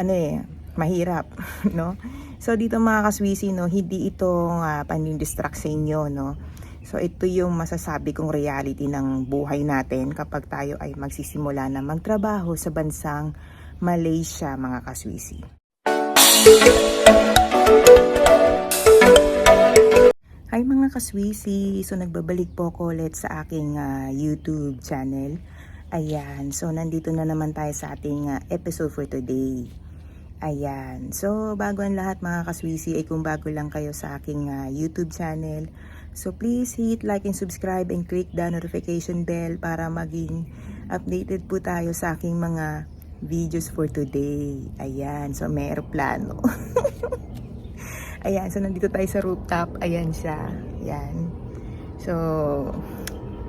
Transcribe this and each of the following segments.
ano eh, mahirap, no? So dito mga kaswisi, no, hindi ito uh, panindistract sa inyo, no? So ito yung masasabi kong reality ng buhay natin kapag tayo ay magsisimula na magtrabaho sa bansang Malaysia, mga kaswisi. Hi mga kaswisi! So nagbabalik po ako ulit sa aking ah, YouTube channel. Ayan, so nandito na naman tayo sa ating ah, episode for today. Ayan, so bago ang lahat mga kaswisi ay kung bago lang kayo sa aking ah, YouTube channel. So please hit like and subscribe and click the notification bell para maging updated po tayo sa aking mga videos for today. Ayan, so may aeroplano. Ayan, so nandito tayo sa rooftop. Ayan siya. Ayan. So,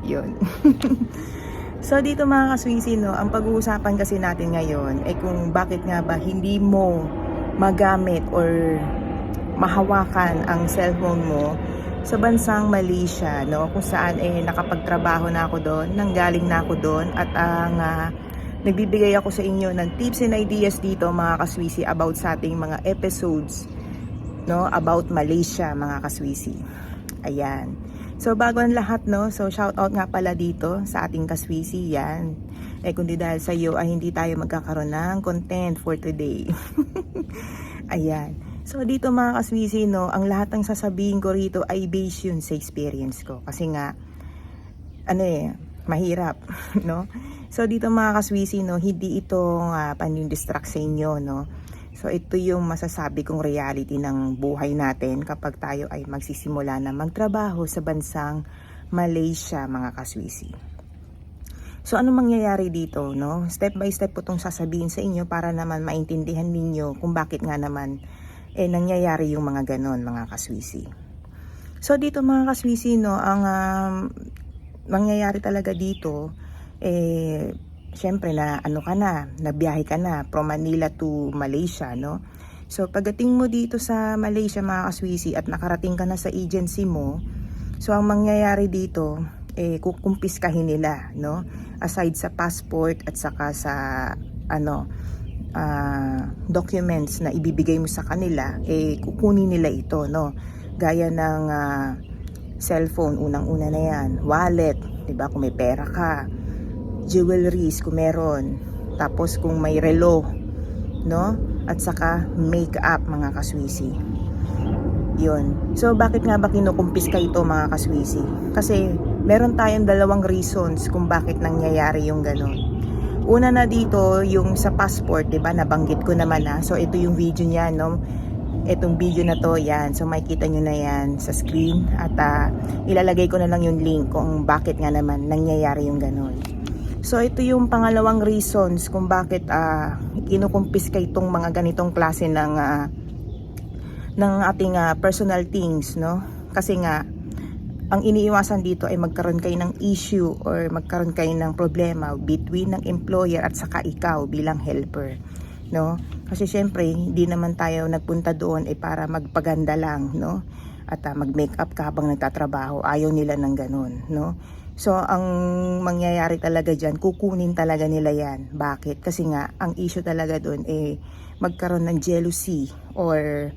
yun. so, dito mga kaswisi, no, ang pag-uusapan kasi natin ngayon ay kung bakit nga ba hindi mo magamit or mahawakan ang cellphone mo sa bansang Malaysia, no, kung saan eh nakapagtrabaho na ako doon, nanggaling na ako doon at ang ah, nagbibigay ako sa inyo ng tips and ideas dito mga kaswisi about sa ating mga episodes no about Malaysia mga kaswisi. Ayan. So bago ang lahat no, so shout out nga pala dito sa ating kaswisi yan. Eh kundi dahil sa iyo ay hindi tayo magkakaroon ng content for today. Ayan. So dito mga kaswisi no, ang lahat ng sasabihin ko rito ay based yun sa experience ko kasi nga ano eh, mahirap, no? So dito mga kaswisi no, hindi ito uh, panindistract sa inyo no. So ito yung masasabi kong reality ng buhay natin kapag tayo ay magsisimula na magtrabaho sa bansang Malaysia mga kaswisi. So ano mangyayari dito, no? Step by step po itong sasabihin sa inyo para naman maintindihan ninyo kung bakit nga naman eh nangyayari yung mga ganon mga kaswisi. So dito mga kaswisi, no, ang um, mangyayari talaga dito eh syempre na ano ka na, nabiyahe ka na from Manila to Malaysia, no? So pagdating mo dito sa Malaysia mga kaswisi at nakarating ka na sa agency mo, so ang mangyayari dito eh kukumpiskahin nila, no? Aside sa passport at saka sa ano ah, documents na ibibigay mo sa kanila, eh kukunin nila ito, no? Gaya ng ah, cellphone, unang-una na yan, wallet, 'di ba? Kung may pera ka, jewelries kung meron. Tapos kung may relo, no? At saka makeup mga kaswisi. Yun. So bakit nga ba kinukumpiska ito mga kaswisi? Kasi meron tayong dalawang reasons kung bakit nangyayari yung ganun. Una na dito, yung sa passport, 'di ba? Nabanggit ko naman na. So ito yung video niya, no? Itong video na to, yan. So makikita nyo na yan sa screen at ah, ilalagay ko na lang yung link kung bakit nga naman nangyayari yung ganun. So ito yung pangalawang reasons kung bakit uh, kinukumpiska itong mga ganitong klase ng ah, ng ating ah, personal things, no? Kasi nga ang iniiwasan dito ay magkaroon kayo ng issue or magkaroon kayo ng problema between ng employer at saka ikaw bilang helper, no? Kasi syempre, hindi naman tayo nagpunta doon ay para magpaganda lang, no? At uh, mag-makeup ka habang nagtatrabaho. Ayaw nila ng ganun, no? So, ang mangyayari talaga dyan, kukunin talaga nila yan. Bakit? Kasi nga, ang issue talaga doon eh, magkaroon ng jealousy or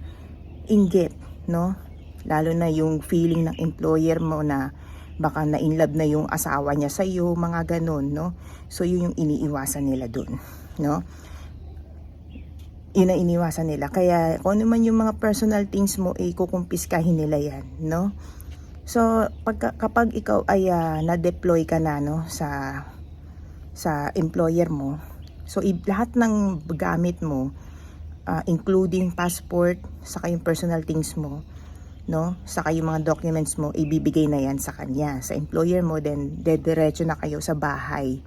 inggit, no? Lalo na yung feeling ng employer mo na baka na in love na yung asawa niya sa iyo, mga ganun, no? So, yun yung iniiwasan nila doon, no? Yun ang iniwasan nila. Kaya, kung ano man yung mga personal things mo, eh, kukumpiskahin nila yan, no? So, pag, kapag ikaw ay uh, na-deploy ka na no, sa, sa employer mo, so lahat ng gamit mo, uh, including passport, saka yung personal things mo, no, saka yung mga documents mo, ibibigay na yan sa kanya, sa employer mo, then dediretso na kayo sa bahay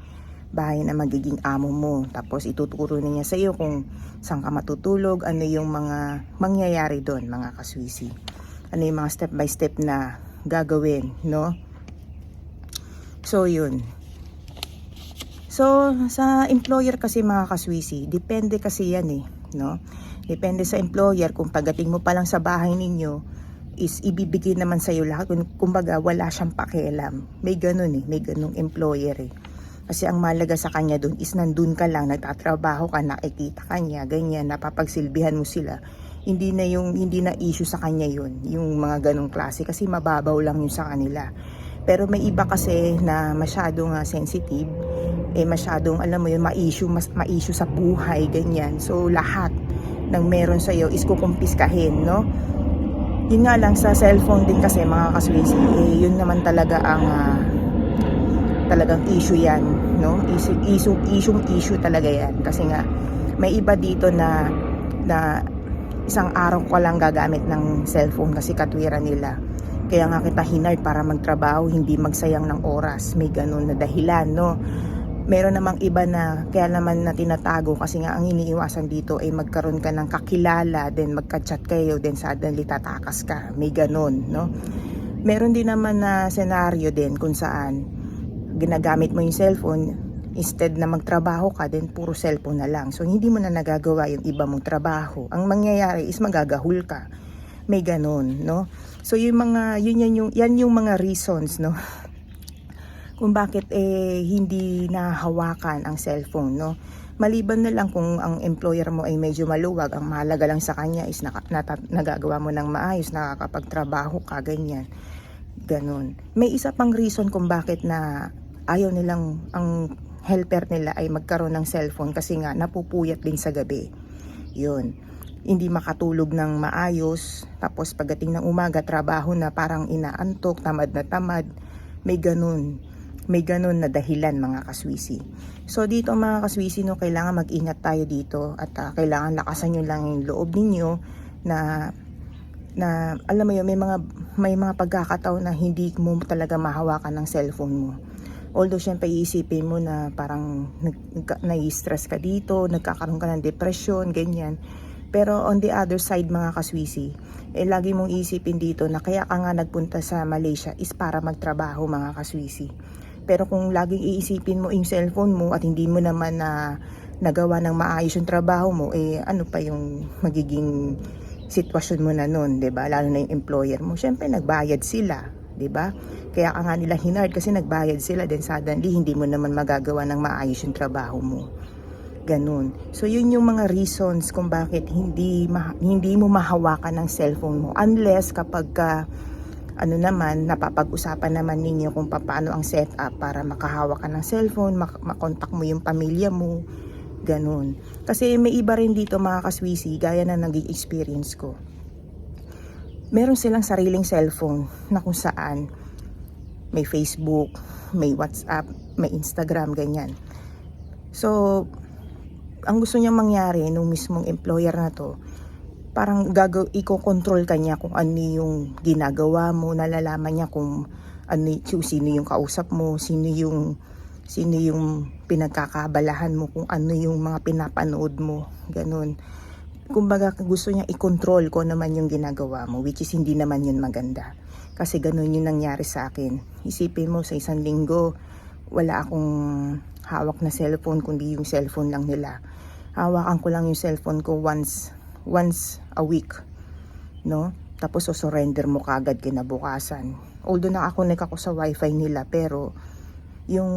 bahay na magiging amo mo. Tapos ituturo niya sa iyo kung saan ka matutulog, ano yung mga mangyayari doon, mga kaswisi. Ano yung mga step by step na gagawin, no? So, yun. So, sa employer kasi mga kaswisi, depende kasi yan eh, no? Depende sa employer kung pagdating mo pa lang sa bahay ninyo, is ibibigay naman sa iyo lahat. Kumbaga, wala siyang pakialam. May ganun eh, may ganung employer eh. Kasi ang malaga sa kanya dun is nandun ka lang, nagtatrabaho ka, nakikita ka niya, ganyan, napapagsilbihan mo sila. Hindi na yung hindi na issue sa kanya yun, yung mga ganong klase kasi mababaw lang yun sa kanila. Pero may iba kasi na masyadong uh, sensitive, eh masyadong alam mo yun, ma-issue, mas ma-issue sa buhay, ganyan. So lahat ng meron sa iyo is kukumpiskahin, no? Yun nga lang sa cellphone din kasi mga kaswisi, eh yun naman talaga ang ah, talagang issue yan, no? Issue, issue, issue talaga yan. Kasi nga, may iba dito na, na isang araw ko lang gagamit ng cellphone kasi katwiran nila. Kaya nga kita hinard para magtrabaho, hindi magsayang ng oras. May ganun na dahilan, no? Meron namang iba na kaya naman na tinatago kasi nga ang iniiwasan dito ay magkaroon ka ng kakilala, then magka-chat kayo, then suddenly tatakas ka. May ganun, no? Meron din naman na senaryo din kung saan ginagamit mo yung cellphone instead na magtrabaho ka then puro cellphone na lang. So hindi mo na nagagawa yung iba mong trabaho. Ang mangyayari is magagahul ka. May ganun no? So yung mga yun yan yung yan yung mga reasons no? Kung bakit eh hindi nahawakan ang cellphone no? Maliban na lang kung ang employer mo ay medyo maluwag ang mahalaga lang sa kanya is naka, nata, nagagawa mo ng maayos nakakapagtrabaho ka ganyan. Ganun. May isa pang reason kung bakit na ayaw nilang ang helper nila ay magkaroon ng cellphone kasi nga napupuyat din sa gabi. Yun. Hindi makatulog ng maayos. Tapos pagdating ng umaga, trabaho na parang inaantok, tamad na tamad. May ganun. May ganun na dahilan mga kaswisi. So dito mga kaswisi, no, kailangan mag-ingat tayo dito at uh, kailangan lakasan nyo lang yung loob ninyo na na alam mo yun, may mga may mga pagkakataon na hindi mo talaga mahawakan ng cellphone mo Although syempre iisipin mo na parang nai-stress ka dito, nagkakaroon ka ng depression, ganyan. Pero on the other side mga kaswisi, eh lagi mong isipin dito na kaya ka nga nagpunta sa Malaysia is para magtrabaho mga kaswisi. Pero kung laging iisipin mo yung cellphone mo at hindi mo naman na nagawa ng maayos yung trabaho mo, eh ano pa yung magiging sitwasyon mo na nun, 'di ba? Lalo na yung employer mo. Syempre nagbayad sila, 'di ba? Kaya ka nga nila hinard kasi nagbayad sila then suddenly hindi mo naman magagawa ng maayos yung trabaho mo. Ganun. So yun yung mga reasons kung bakit hindi ma- hindi mo mahawakan ng cellphone mo unless kapag ka ano naman, napapag-usapan naman ninyo kung paano ang setup para makahawak ka ng cellphone, mak- makontak mo yung pamilya mo, ganun. Kasi may iba rin dito mga kaswisi, gaya na naging experience ko. Meron silang sariling cellphone na kung saan may Facebook, may WhatsApp, may Instagram, ganyan. So, ang gusto niya mangyari nung mismong employer na to, parang gagaw iko-control kanya kung ano yung ginagawa mo, nalalaman niya kung ano kung sino yung kausap mo, sino yung sino yung pinagkakabalahan mo, kung ano yung mga pinapanood mo, ganun. Kumbaga gusto niya i-control ko naman yung ginagawa mo, which is hindi naman yun maganda. Kasi ganun yung nangyari sa akin. Isipin mo sa isang linggo, wala akong hawak na cellphone kundi yung cellphone lang nila. Hawakan ko lang yung cellphone ko once once a week. No? Tapos surrender mo kagad kinabukasan. Although na ako ako sa wifi nila pero yung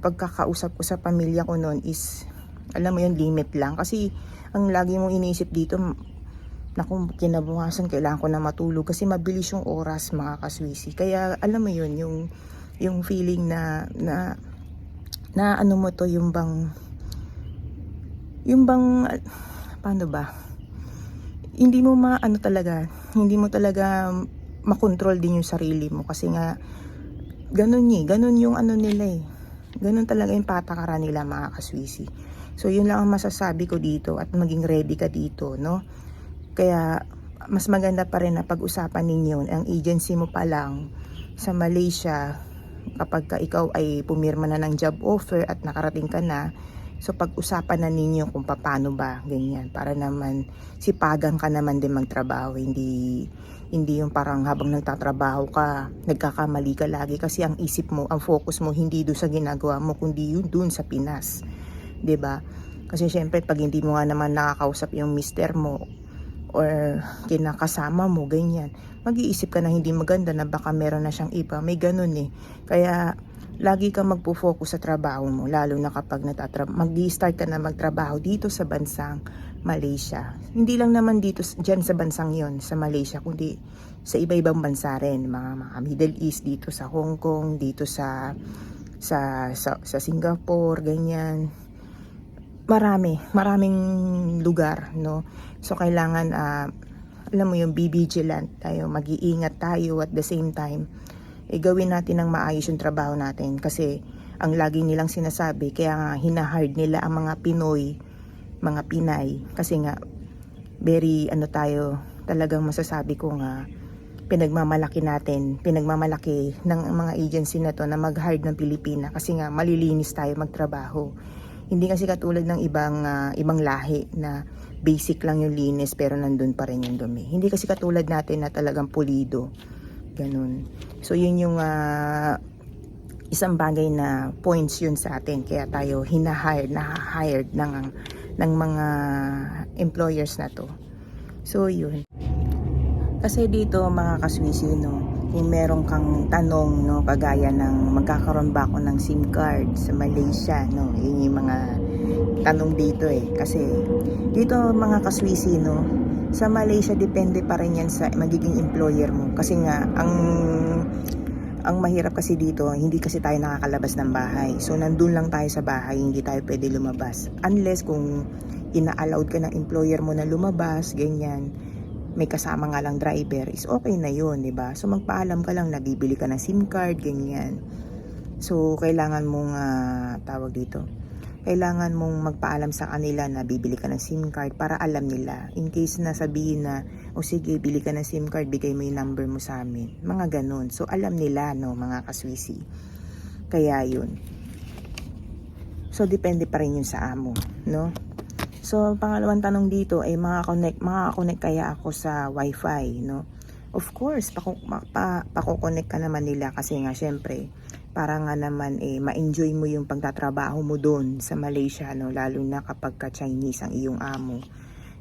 pagkakausap ko sa pamilya ko noon is alam mo yung limit lang kasi ang lagi mong iniisip dito naku, kinabukasan kailangan ko na matulog kasi mabilis yung oras mga kaswisi. Kaya alam mo yun, yung, yung feeling na, na, na ano mo to, yung bang, yung bang, paano ba? Hindi mo ma, ano talaga, hindi mo talaga makontrol din yung sarili mo kasi nga, ganun eh, ganun yung ano nila eh. Ganun talaga yung patakaran nila mga kaswisi. So yun lang ang masasabi ko dito at maging ready ka dito, no? Kaya mas maganda pa rin na pag-usapan ninyo ang agency mo pa lang sa Malaysia kapag ka ikaw ay pumirma na ng job offer at nakarating ka na. So pag-usapan na ninyo kung paano ba ganyan para naman sipagan ka naman din magtrabaho. Hindi hindi yung parang habang nagtatrabaho ka nagkakamali ka lagi kasi ang isip mo ang focus mo hindi doon sa ginagawa mo kundi yun doon sa Pinas 'di ba kasi syempre pag hindi mo nga naman nakakausap yung mister mo or kinakasama mo, ganyan. Mag-iisip ka na hindi maganda na baka meron na siyang iba. May ganun eh. Kaya lagi kang magpo-focus sa trabaho mo, lalo na kapag natatra- mag-start ka na magtrabaho dito sa bansang Malaysia. Hindi lang naman dito, dyan sa bansang yon sa Malaysia, kundi sa iba-ibang bansa rin, mga, mga Middle East, dito sa Hong Kong, dito sa sa sa, sa Singapore, ganyan. Marami, maraming lugar, no? So kailangan ah, alam mo yung be vigilant tayo, mag-iingat tayo at the same time eh, gawin natin ng maayos yung trabaho natin. Kasi ang lagi nilang sinasabi kaya nga hinahard nila ang mga Pinoy mga Pinay. Kasi nga very ano tayo talagang masasabi ko nga pinagmamalaki natin pinagmamalaki ng mga agency na to na mag-hard ng Pilipina. Kasi nga malilinis tayo magtrabaho hindi kasi katulad ng ibang ah, ibang lahi na basic lang yung linis pero nandun pa rin yung dumi hindi kasi katulad natin na talagang pulido Ganun. So, yun yung ah, isang bagay na points yun sa atin. Kaya tayo hinahired, na-hired ng, ng mga employers na to. So, yun. Kasi dito, mga kaswisi, no, kung meron kang tanong, no, kagaya ng magkakaroon ba ako ng SIM card sa Malaysia, no, yun yung mga tanong dito eh. Kasi dito, mga kaswisi, no, sa Malaysia depende pa rin yan sa magiging employer mo. Kasi nga ang ang mahirap kasi dito hindi kasi tayo nakakalabas ng bahay. So nandun lang tayo sa bahay hindi tayo pwede lumabas. Unless kung ina-allowed ka ng employer mo na lumabas ganyan may kasama nga lang driver is okay na yun, di ba? So magpaalam ka lang, nabibili ka ng SIM card, ganyan. So kailangan mong ah, tawag dito, kailangan mong magpaalam sa kanila na bibili ka ng SIM card para alam nila. In case na sabihin na, o sige, bili ka ng SIM card, bigay mo yung number mo sa amin. Mga ganun. So, alam nila, no, mga kaswisi. Kaya yun. So, depende pa rin yun sa amo, no? So, pangalawang tanong dito ay makakonect, makakonect kaya ako sa wifi, no? Of course, paku, ma- pa, pakukonect ka naman nila kasi nga, syempre, para nga naman eh ma-enjoy mo yung pagtatrabaho mo doon sa Malaysia no? Lalo na kapag ka Chinese ang iyong amo.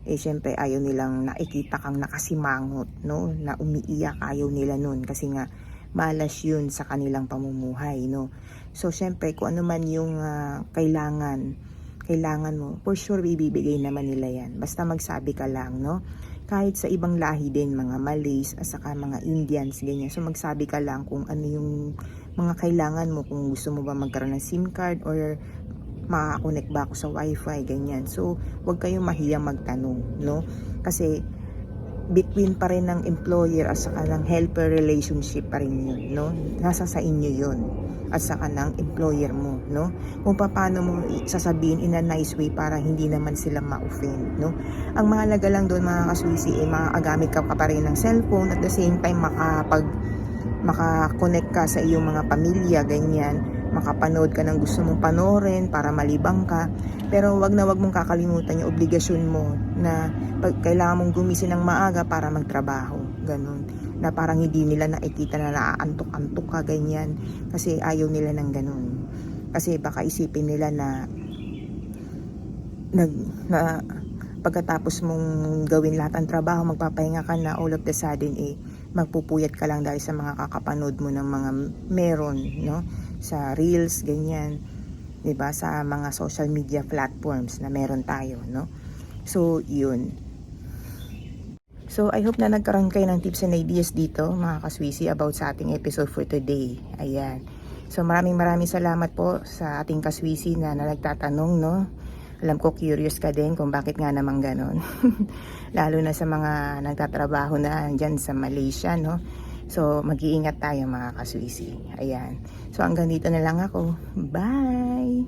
Eh syempre ayaw nilang nakikita kang nakasimangot no? Na umiiyak ayaw nila noon kasi nga malas yun sa kanilang pamumuhay no? So syempre kung ano man yung ah, kailangan kailangan mo for sure ibibigay naman nila yan basta magsabi ka lang no kahit sa ibang lahi din, mga Malays, at saka mga Indians, ganyan. So, magsabi ka lang kung ano yung mga kailangan mo, kung gusto mo ba magkaroon ng SIM card or makakonect ba ako sa wifi, ganyan. So, wag kayong mahiyang magtanong, no? Kasi, between pa rin ng employer at saka ng helper relationship pa rin yun, no? Nasa sa inyo yun at saka ng employer mo, no? Kung paano mo sasabihin in a nice way para hindi naman sila ma-offend, no? Ang mahalaga lang doon mga kaswisi, eh, makagamit ka pa rin ng cellphone at the same time makapag makakonect ka sa iyong mga pamilya, ganyan, makapanood ka ng gusto mong panoorin para malibang ka. Pero wag na wag mong kakalimutan yung obligasyon mo na pag kailangan mong gumising ng maaga para magtrabaho, ganun. Na parang hindi nila nakikita na naaantok-antok ka, ganyan. Kasi ayaw nila ng ganun. Kasi baka isipin nila na nag na pagkatapos mong gawin lahat ng trabaho, magpapahinga ka na all of the sudden eh magpupuyat ka lang dahil sa mga kakapanood mo ng mga meron, no? Sa reels, ganyan. 'Di ba Sa mga social media platforms na meron tayo, no? So, yun. So, I hope na nagkaroon kayo ng tips and ideas dito, mga kaswisi, about sa ating episode for today. Ayan. So, maraming maraming salamat po sa ating kaswisi na, na nagtatanong, no? alam ko curious ka din kung bakit nga naman ganon. Lalo na sa mga nagtatrabaho na dyan sa Malaysia, no? So, mag-iingat tayo mga kasuisi. Ayan. So, hanggang dito na lang ako. Bye!